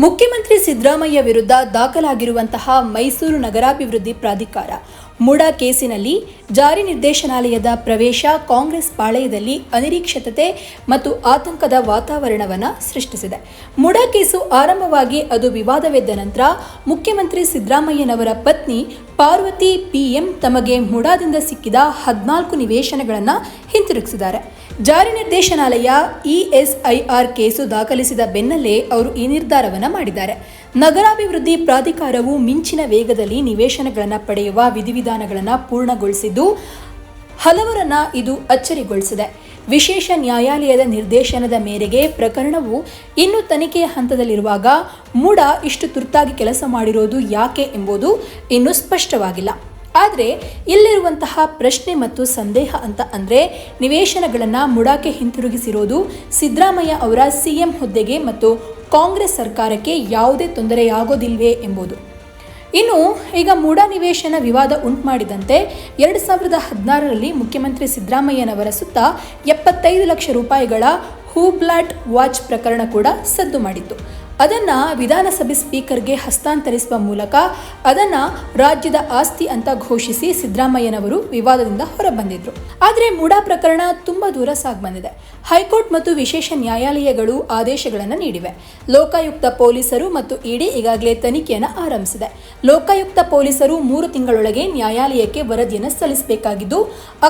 ಮುಖ್ಯಮಂತ್ರಿ ಸಿದ್ದರಾಮಯ್ಯ ವಿರುದ್ಧ ದಾಖಲಾಗಿರುವಂತಹ ಮೈಸೂರು ನಗರಾಭಿವೃದ್ಧಿ ಪ್ರಾಧಿಕಾರ ಮುಡಾ ಕೇಸಿನಲ್ಲಿ ಜಾರಿ ನಿರ್ದೇಶನಾಲಯದ ಪ್ರವೇಶ ಕಾಂಗ್ರೆಸ್ ಪಾಳೆಯದಲ್ಲಿ ಅನಿರೀಕ್ಷಿತತೆ ಮತ್ತು ಆತಂಕದ ವಾತಾವರಣವನ್ನು ಸೃಷ್ಟಿಸಿದೆ. ಮುಡಾ ಕೇಸು ಆರಂಭವಾಗಿ ಅದು ವಿವಾದವೆದ್ದ ನಂತರ ಮುಖ್ಯಮಂತ್ರಿ ಸಿದ್ದರಾಮಯ್ಯನವರ ಪತ್ನಿ ಪಾರ್ವತಿ ಪಿಎಂ ತಮಗೆ ಮುಡಾದಿಂದ ಸಿಕ್ಕಿದ ಹದಿನಾಲ್ಕು ನಿವೇಶನಗಳನ್ನು ಹಿಂತಿರುಗಿಸಿದ್ದಾರೆ. ಜಾರಿ ನಿರ್ದೇಶನಾಲಯ ಇಎಸ್ಐಆರ್ ಕೇಸು ದಾಖಲಿಸಿದ ಬೆನ್ನಲ್ಲೇ ಅವರು ಈ ನಿರ್ಧಾರವನ್ನು ಮಾಡಿದ್ದಾರೆ. ನಗರಾಭಿವೃದ್ಧಿ ಪ್ರಾಧಿಕಾರವು ಮಿಂಚಿನ ವೇಗದಲ್ಲಿ ನಿವೇಶನಗಳನ್ನು ಪಡೆಯುವ ವಿಧಿವಿಧಾನಗಳನ್ನು ಪೂರ್ಣಗೊಳಿಸಿದ್ದು ಹಲವರನ್ನ ಇದು ಅಚ್ಚರಿಗೊಳಿಸಿದೆ. ವಿಶೇಷ ನ್ಯಾಯಾಲಯದ ನಿರ್ದೇಶನದ ಮೇರೆಗೆ ಪ್ರಕರಣವು ಇನ್ನು ತನಿಖೆಯ ಹಂತದಲ್ಲಿರುವಾಗ ಮೂಡ ಇಷ್ಟು ತುರ್ತಾಗಿ ಕೆಲಸ ಮಾಡಿರೋದು ಯಾಕೆ ಎಂಬುದು ಇನ್ನೂ ಸ್ಪಷ್ಟವಾಗಿಲ್ಲ. ಆದರೆ ಇಲ್ಲಿರುವಂತಹ ಪ್ರಶ್ನೆ ಮತ್ತು ಸಂದೇಹ ಅಂತ ಅಂದರೆ ನಿವೇಶನಗಳನ್ನು ಮುಡಾಕ್ಕೆ ಹಿಂತಿರುಗಿಸಿರೋದು ಸಿದ್ದರಾಮಯ್ಯ ಅವರ ಸಿಎಂ ಹುದ್ದೆಗೆ ಮತ್ತು ಕಾಂಗ್ರೆಸ್ ಸರ್ಕಾರಕ್ಕೆ ಯಾವುದೇ ತೊಂದರೆಯಾಗೋದಿಲ್ವೇ ಎಂಬುದು. ಇನ್ನು ಈಗ ಮೂಡಾನಿವೇಶನ ವಿವಾದ ಉಂಟು ಮಾಡಿದಂತೆ ಎರಡು ಸಾವಿರದ ಹದಿನಾರರಲ್ಲಿ ಮುಖ್ಯಮಂತ್ರಿ ಸಿದ್ದರಾಮಯ್ಯನವರ ಸುತ್ತ ಎಪ್ಪತ್ತೈದು ಲಕ್ಷ ರೂಪಾಯಿಗಳ ಹೂಬ್ಲಾಟ್ ವಾಚ್ ಪ್ರಕರಣ ಕೂಡ ಸದ್ದು ಮಾಡಿತ್ತು. ಅದನ್ನು ವಿಧಾನಸಭೆ ಸ್ಪೀಕರ್ಗೆ ಹಸ್ತಾಂತರಿಸುವ ಮೂಲಕ ಅದನ್ನು ರಾಜ್ಯದ ಆಸ್ತಿ ಅಂತ ಘೋಷಿಸಿ ಸಿದ್ದರಾಮಯ್ಯನವರು ವಿವಾದದಿಂದ ಹೊರಬಂದಿದ್ರು. ಆದರೆ ಮೂಡಾ ಪ್ರಕರಣ ತುಂಬ ದೂರ ಸಾಗಿ ಬಂದಿದೆ. ಹೈಕೋರ್ಟ್ ಮತ್ತು ವಿಶೇಷ ನ್ಯಾಯಾಲಯಗಳು ಆದೇಶಗಳನ್ನು ನೀಡಿವೆ. ಲೋಕಾಯುಕ್ತ ಪೊಲೀಸರು ಮತ್ತು ಇಡಿ ಈಗಾಗಲೇ ತನಿಖೆಯನ್ನು ಆರಂಭಿಸಿದೆ. ಲೋಕಾಯುಕ್ತ ಪೊಲೀಸರು ಮೂರು ತಿಂಗಳೊಳಗೆ ನ್ಯಾಯಾಲಯಕ್ಕೆ ವರದಿಯನ್ನು ಸಲ್ಲಿಸಬೇಕಾಗಿದ್ದು,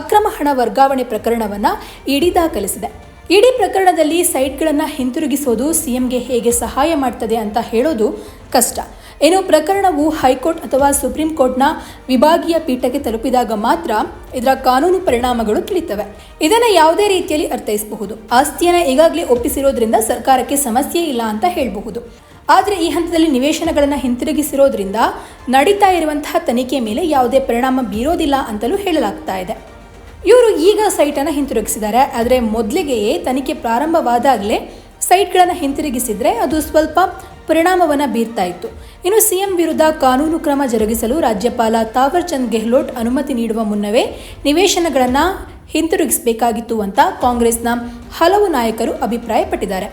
ಅಕ್ರಮ ಹಣ ವರ್ಗಾವಣೆ ಪ್ರಕರಣವನ್ನು ಇಡಿ ದಾಖಲಿಸಿದೆ. ಇಡೀ ಪ್ರಕರಣದಲ್ಲಿ ಸೈಟ್ಗಳನ್ನು ಹಿಂತಿರುಗಿಸೋದು ಸಿಎಂಗೆ ಹೇಗೆ ಸಹಾಯ ಮಾಡ್ತದೆ ಅಂತ ಹೇಳೋದು ಕಷ್ಟ. ಏನು ಪ್ರಕರಣವು ಹೈಕೋರ್ಟ್ ಅಥವಾ ಸುಪ್ರೀಂ ಕೋರ್ಟ್ನ ವಿಭಾಗೀಯ ಪೀಠಕ್ಕೆ ತಲುಪಿದಾಗ ಮಾತ್ರ ಇದರ ಕಾನೂನು ಪರಿಣಾಮಗಳು ತಿಳಿತವೆ. ಇದನ್ನು ಯಾವುದೇ ರೀತಿಯಲ್ಲಿ ಅರ್ಥೈಸಬಹುದು. ಆಸ್ತಿಯನ್ನು ಈಗಾಗಲೇ ಒಪ್ಪಿಸಿರೋದ್ರಿಂದ ಸರ್ಕಾರಕ್ಕೆ ಸಮಸ್ಯೆ ಇಲ್ಲ ಅಂತ ಹೇಳಬಹುದು. ಆದರೆ ಈ ಹಂತದಲ್ಲಿ ನಿವೇಶನಗಳನ್ನು ಹಿಂತಿರುಗಿಸಿರೋದ್ರಿಂದ ನಡೀತಾ ಇರುವಂತಹ ತನಿಖೆ ಮೇಲೆ ಯಾವುದೇ ಪರಿಣಾಮ ಬೀರೋದಿಲ್ಲ ಅಂತಲೂ ಹೇಳಲಾಗ್ತಾ ಇದೆ. ಇವರು ಈಗ ಸೈಟನ್ನು ಹಿಂತಿರುಗಿಸಿದ್ದಾರೆ. ಆದರೆ ಮೊದಲಿಗೆಯೇ ತನಿಖೆ ಪ್ರಾರಂಭವಾದಾಗಲೇ ಸೈಟ್ಗಳನ್ನು ಹಿಂತಿರುಗಿಸಿದರೆ ಅದು ಸ್ವಲ್ಪ ಪರಿಣಾಮವನ್ನು ಬೀರ್ತಾ ಇತ್ತು. ಇನ್ನು ಸಿಎಂ ವಿರುದ್ಧ ಕಾನೂನು ಕ್ರಮ ಜರುಗಿಸಲು ರಾಜ್ಯಪಾಲ ತಾವರ್ ಚಂದ್ ಗೆಹ್ಲೋಟ್ ಅನುಮತಿ ನೀಡುವ ಮುನ್ನವೇ ನಿವೇಶನಗಳನ್ನು ಹಿಂತಿರುಗಿಸಬೇಕಾಗಿತ್ತು ಅಂತ ಕಾಂಗ್ರೆಸ್ನ ಹಲವು ನಾಯಕರು ಅಭಿಪ್ರಾಯಪಟ್ಟಿದ್ದಾರೆ.